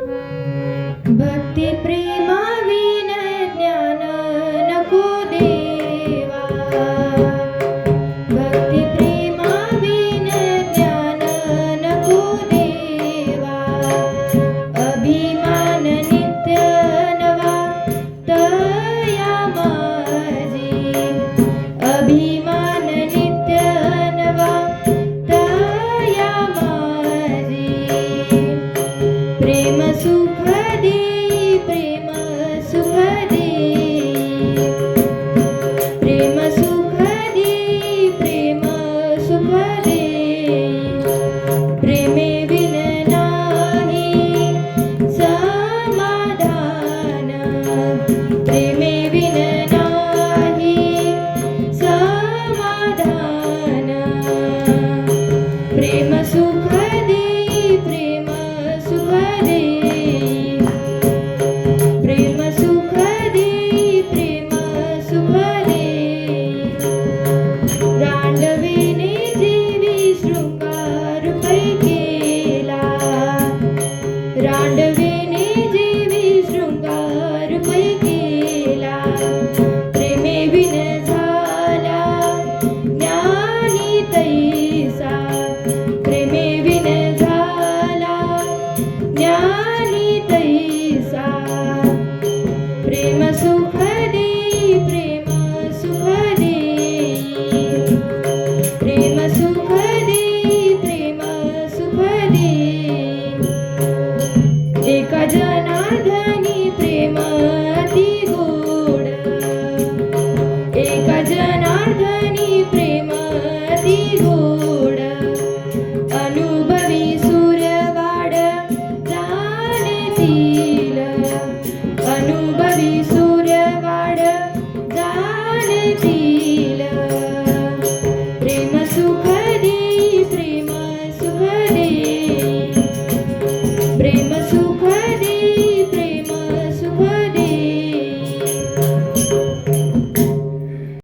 But they pray. सुख त्याली तैसा। प्रेम सुख दे प्रेम सुख प्रेम सुख दे प्रेम सुख दे एका जनाधनी प्रेम I'm una super